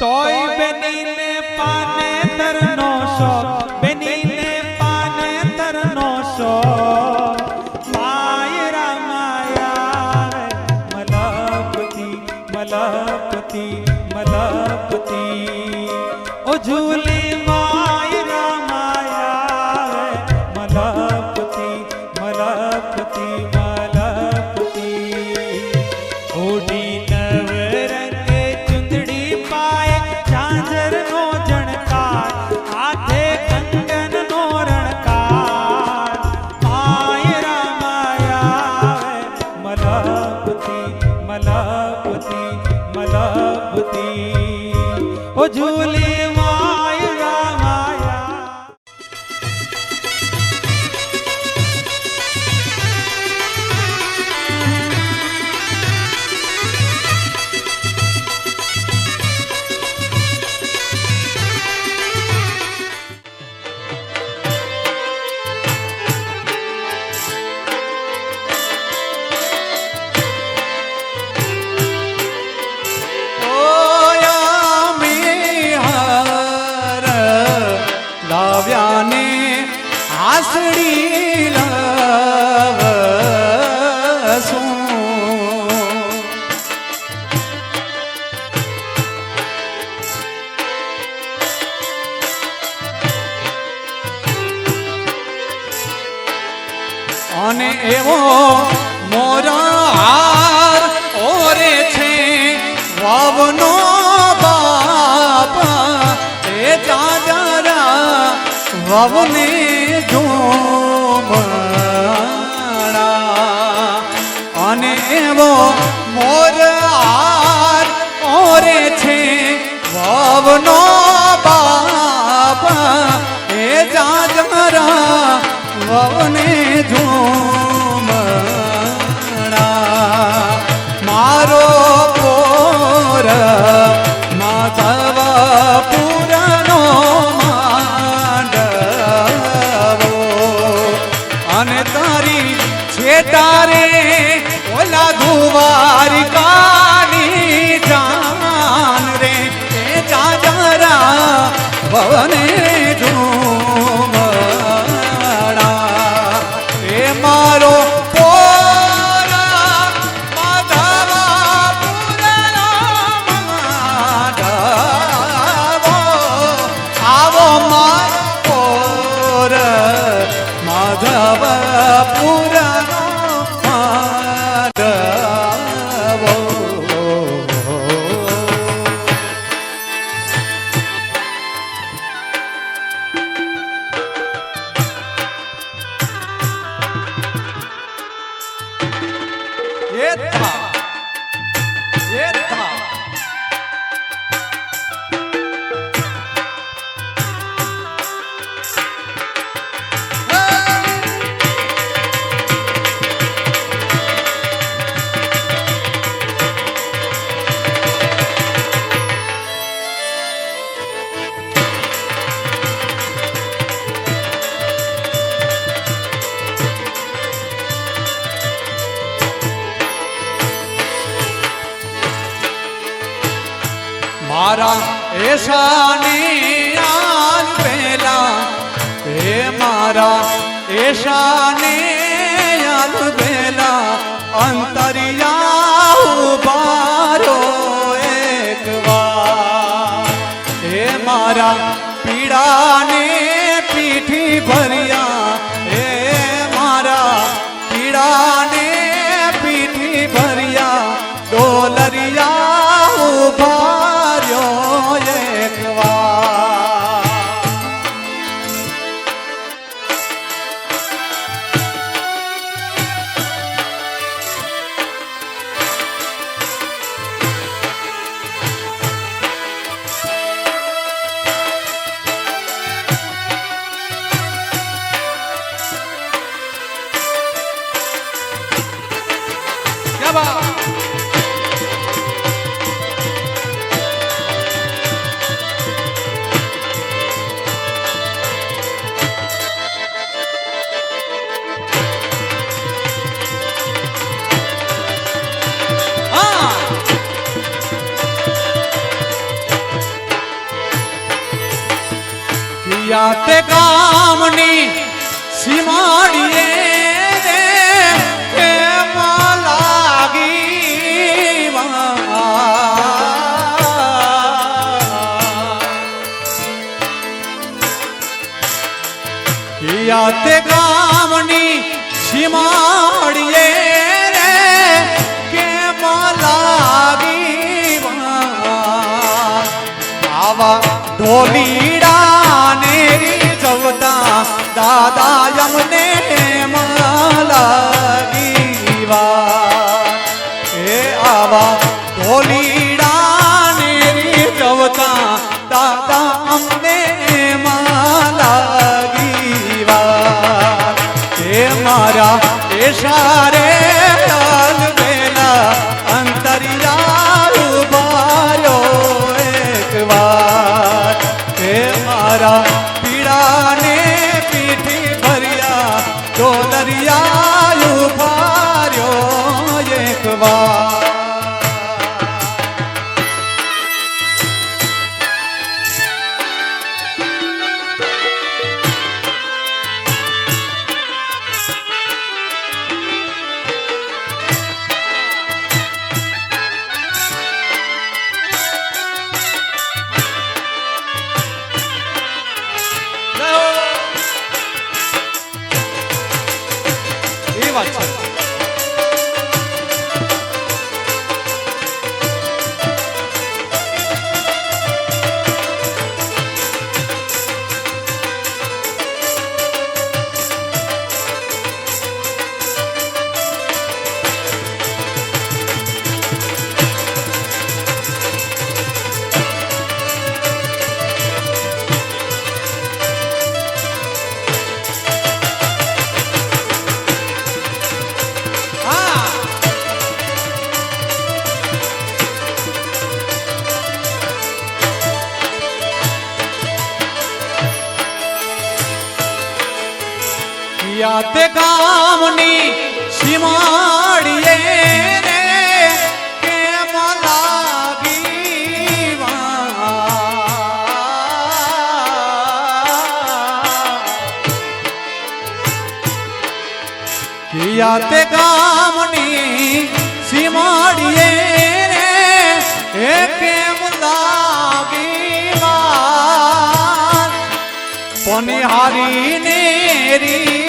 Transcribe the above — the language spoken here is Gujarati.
તોય બેનીને પાને ધરનો શોખ. લાવ્યાને આસડી લાવશું. અને એવો મોરા ઓરે છે વાવનો વાવને જોમણા. અને એવો મોર આર ઓરે છે. વાવનો બાપ એ જાજરા વાવને ઝૂમણા છે તારે ઓલા દુવારી કાની જાન રે જા જરા ભવને મારા એશાની આન પેલા હે મારા એશાની આન પેલા અંતરિયા ઉભારો એકવાર હે મારા પીડાને પીઠી ભર્યા ભગવાન યા તે કામની સીમાડીએ રે કેમ લાગી વા યા તે ગામની સીમાડીએ રે કેમ લાગી આવા ઢોલીડા દાદા યમને લાગી વા એ આવા ઢોલીડા ને જવતા દાદા અમને લાગી વા મારા એ સારે देवा તે ગામની સીમાડીએ રે કેમ લાગી વા કિયા તે ગામની સીમાડીએ રે કેમ લાગી પનિહારી ને રી